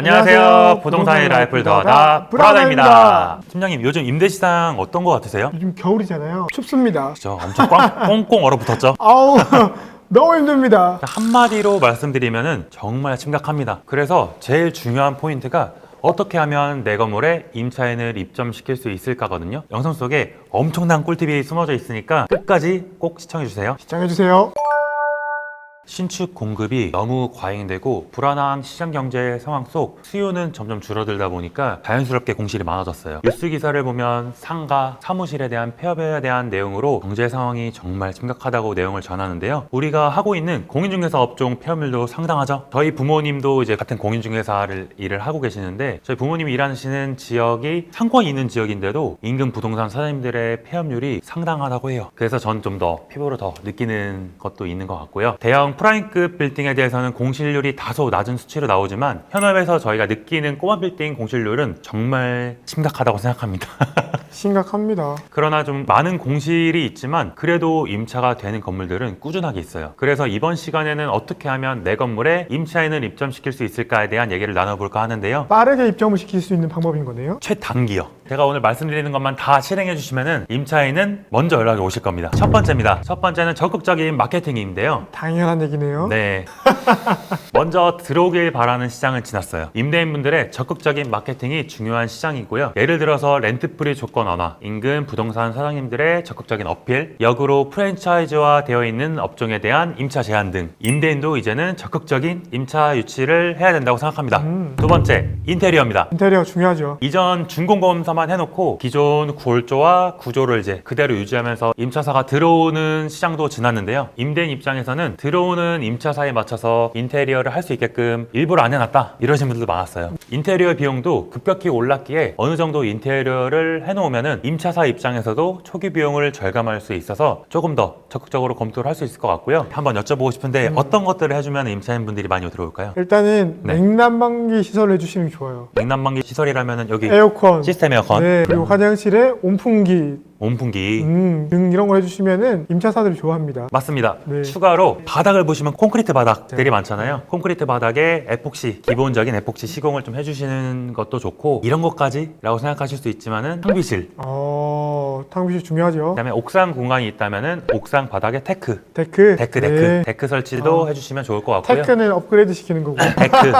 안녕하세요. 안녕하세요. 부동산의 부동산의 라이프를 라이프를 더하다 더하다 브라더입니다. 브라더입니다. 팀장님 요즘 임대 시장 어떤 거 같으세요? 요즘 겨울이잖아요. 춥습니다. 저 엄청 꽝, 꽁꽁 얼어붙었죠? 아우 너무 힘듭니다. 한마디로 말씀드리면 정말 심각합니다. 그래서 제일 중요한 포인트가 어떻게 하면 내 건물에 임차인을 입점시킬 수 있을까거든요. 영상 속에 엄청난 꿀팁이 숨어져 있으니까 끝까지 꼭 시청해주세요. 시청해주세요. 신축 공급이 너무 과잉되고 불안한 시장 경제 상황 속 수요는 점점 줄어들다 보니까 자연스럽게 공실이 많아졌어요. 뉴스 기사를 보면 상가, 사무실에 대한 폐업에 대한 내용으로 경제 상황이 정말 심각하다고 내용을 전하는데요. 우리가 하고 있는 공인중개사 업종 폐업률도 상당하죠. 저희 부모님도 이제 같은 공인중개사를 일을 하고 계시는데 저희 부모님이 일하시는 지역이 상권이 있는 지역인데도 인근 부동산 사장님들의 폐업률이 상당하다고 해요. 그래서 전 좀 더 피부로 더 느끼는 것도 있는 것 같고요. 대형 프라임급 빌딩에 대해서는 공실률이 다소 낮은 수치로 나오지만 현업에서 저희가 느끼는 꼬마 빌딩 공실률은 정말 심각하다고 생각합니다. 심각합니다. 그러나 좀 많은 공실이 있지만 그래도 임차가 되는 건물들은 꾸준하게 있어요. 그래서 이번 시간에는 어떻게 하면 내 건물에 임차인을 입점시킬 수 있을까에 대한 얘기를 나눠볼까 하는데요. 빠르게 입점을 시킬 수 있는 방법인 거네요. 최단기요. 제가 오늘 말씀드리는 것만 다 실행해 주시면은 임차인은 먼저 연락이 오실 겁니다. 첫 번째입니다. 첫 번째는 적극적인 마케팅인데요. 당연한 얘기네요. 네. 먼저 들어오길 바라는 시장은 지났어요. 임대인분들의 적극적인 마케팅이 중요한 시장이고요. 예를 들어서 렌트프리 조건 완화, 인근 부동산 사장님들의 적극적인 어필, 역으로 프랜차이즈화 되어 있는 업종에 대한 임차 제한 등 임대인도 이제는 적극적인 임차 유치를 해야 된다고 생각합니다. 음. 두 번째, 인테리어입니다. 인테리어 중요하죠. 이전 준공검사만 해놓고 기존 구월조와 구조를 이제 그대로 유지하면서 임차사가 들어오는 시장도 지났는데요. 임대인 입장에서는 들어오는 임차사에 맞춰서 인테리어를 할 수 있게끔 일부러 안 해놨다 이러신 분들도 많았어요. 인테리어 비용도 급격히 올랐기에 어느 정도 인테리어를 해놓으면은 임차사 입장에서도 초기 비용을 절감할 수 있어서 조금 더 적극적으로 검토를 할 수 있을 것 같고요. 한번 여쭤보고 싶은데 어떤 것들을 해주면 임차인 분들이 많이 들어올까요? 일단은 네. 냉난방기 시설을 해주시는 게 좋아요. 냉난방기 시설이라면은 여기 에어컨, 시스템 에어컨, 네, 그리고 화장실에 온풍기 온풍기, 음, 등 이런 거 해주시면은 임차사들이 좋아합니다. 맞습니다. 네. 추가로 바닥을 보시면 콘크리트 바닥들이 네. 많잖아요. 콘크리트 바닥에 에폭시, 기본적인 에폭시 시공을 좀 해주시는 것도 좋고 이런 것까지라고 생각하실 수 있지만은 탕비실, 어, 탕비실 중요하죠. 그다음에 옥상 공간이 있다면은 옥상 바닥에 테크, 데크, 데크, 데크, 네. 데크 설치도 어. 해주시면 좋을 것 같고요. 테크는 업그레이드 시키는 거고. 데크,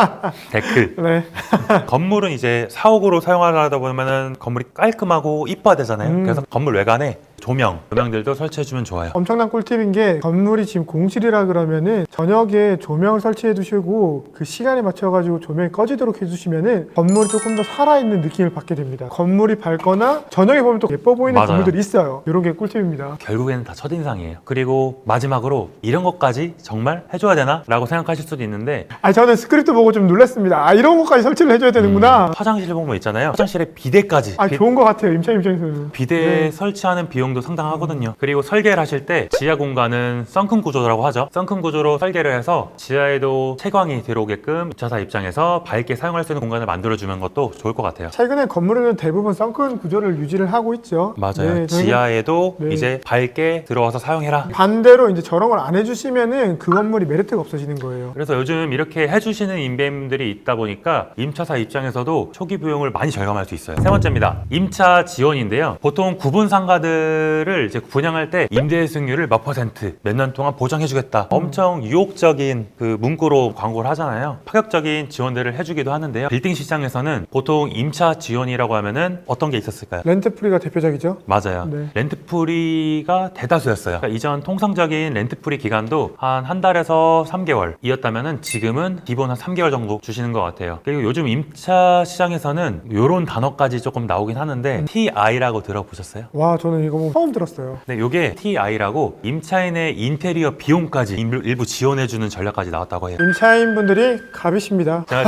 데크. 네. 건물은 이제 사옥으로 사용하다 보면은 건물이 깔끔하고 이뻐야 되잖아요. 음. 그래서 건물 외관에 조명, 조명들도 설치해주면 좋아요. 엄청난 꿀팁인 게 건물이 지금 공실이라 그러면은 저녁에 조명 설치해 두시고 그 시간에 맞춰 가지고 조명이 꺼지도록 해 주시면은 건물이 조금 더 살아있는 느낌을 받게 됩니다. 건물이 밝거나 저녁에 보면 또 예뻐 보이는 맞아요. 건물들이 있어요. 이런 게 꿀팁입니다. 결국에는 다 첫인상이에요. 그리고 마지막으로 이런 것까지 정말 해줘야 되나? 라고 생각하실 수도 있는데 아 저는 스크립트 보고 좀 놀랐습니다. 아 이런 것까지 설치를 해줘야 되는구나. 화장실 보면 있잖아요. 화장실에 비데까지. 아 비- 좋은 것 같아요. 임차 입장에서는. 비데 네. 설치하는 비용 도 상당하거든요. 그리고 설계를 하실 때 지하 공간은 썬큰 구조라고 하죠. 썬큰 구조로 설계를 해서 지하에도 채광이 들어오게끔 입차사 입장에서 밝게 사용할 수 있는 공간을 만들어주는 것도 좋을 것 같아요. 최근에 건물은 대부분 썬큰 구조를 유지를 하고 있죠. 맞아요. 네, 지하에도 네. 이제 밝게 들어와서 사용해라. 반대로 이제 저런 걸 안 해주시면은 그 건물이 메리트가 없어지는 거예요. 그래서 요즘 이렇게 해주시는 임대인들이 있다 보니까 임차사 입장에서도 초기 비용을 많이 절감할 수 있어요. 세 번째입니다. 임차 지원인데요. 보통 구분 상가들 을 이제 분양할 때 임대 수익률을 몇 퍼센트 몇 년 동안 보장해주겠다. 엄청 유혹적인 그 문구로 광고를 하잖아요. 파격적인 지원들을 해주기도 하는데요. 빌딩 시장에서는 보통 임차 지원이라고 하면은 어떤 게 있었을까요? 렌트프리가 대표적이죠. 맞아요. 네. 렌트프리가 대다수였어요. 그러니까 이전 통상적인 렌트프리 기간도 한 한 달에서 3개월이었다면은 지금은 기본 한 3개월 정도 주시는 것 같아요. 그리고 요즘 임차 시장에서는 이런 단어까지 조금 나오긴 하는데 TI라고 들어보셨어요? 와 저는 이거 뭐 처음 들었어요. 네, 요게 TI라고 임차인의 인테리어 비용까지 일부- 일부 지원해주는 전략까지 나왔다고 해요. 임차인 분들이 갑이십니다. 자,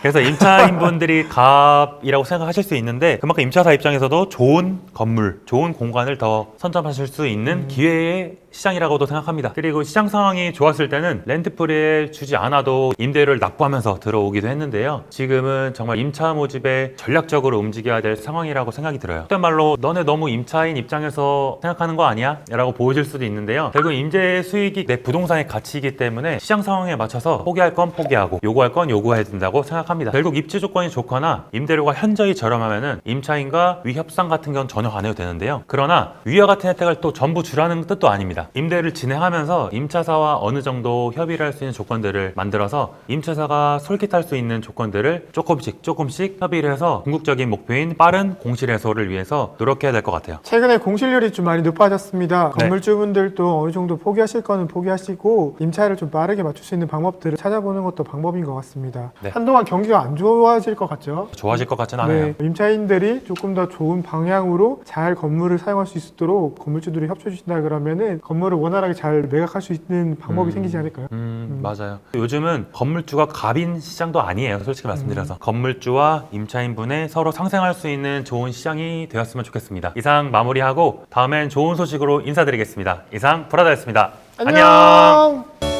그래서 임차인분들이 갑이라고 생각하실 수 있는데 그만큼 임차사 입장에서도 좋은 건물, 좋은 공간을 더 선점하실 수 있는 기회의 시장이라고도 생각합니다. 그리고 시장 상황이 좋았을 때는 렌트프리를 주지 않아도 임대료를 납부하면서 들어오기도 했는데요. 지금은 정말 임차 모집에 전략적으로 움직여야 될 상황이라고 생각이 들어요. 그때 말로 너네 너무 임차인 입장에서 많아서 생각하는 거 아니야? 라고 보여질 수도 있는데요. 결국 임대 수익이 내 부동산의 가치이기 때문에 시장 상황에 맞춰서 포기할 건 포기하고 요구할 건 요구해야 된다고 생각합니다. 결국 입지 조건이 좋거나 임대료가 현저히 저렴하면은 임차인과 위협상 같은 건 전혀 안 해도 되는데요. 그러나 위와 같은 혜택을 또 전부 주라는 뜻도 아닙니다. 임대를 진행하면서 임차사와 어느 정도 협의를 할 수 있는 조건들을 만들어서 임차사가 솔깃할 수 있는 조건들을 조금씩 조금씩 협의를 해서 궁극적인 목표인 빠른 공실 해소를 위해서 노력해야 될 것 같아요. 최근에 공실 률이 좀 많이 높아졌습니다. 네. 건물주분들도 어느 정도 포기하실 거는 포기하시고 임차를 좀 빠르게 맞출 수 있는 방법들을 찾아보는 것도 방법인 것 같습니다. 네. 한동안 경기가 안 좋아질 것 같죠? 좋아질 것 같지는 않아요. 네, 임차인들이 조금 더 좋은 방향으로 잘 건물을 사용할 수 있도록 건물주들이 협조해 주신다 그러면은 건물을 원활하게 잘 매각할 수 있는 방법이 음. 생기지 않을까요? 음, 맞아요. 요즘은 건물주가 갑인 시장도 아니에요. 솔직히 말씀드려서. 건물주와 임차인분의 서로 상생할 수 있는 좋은 시장이 되었으면 좋겠습니다. 이상 마무리하고 다음엔 좋은 소식으로 인사드리겠습니다. 이상 브라더였습니다. 안녕. 안녕.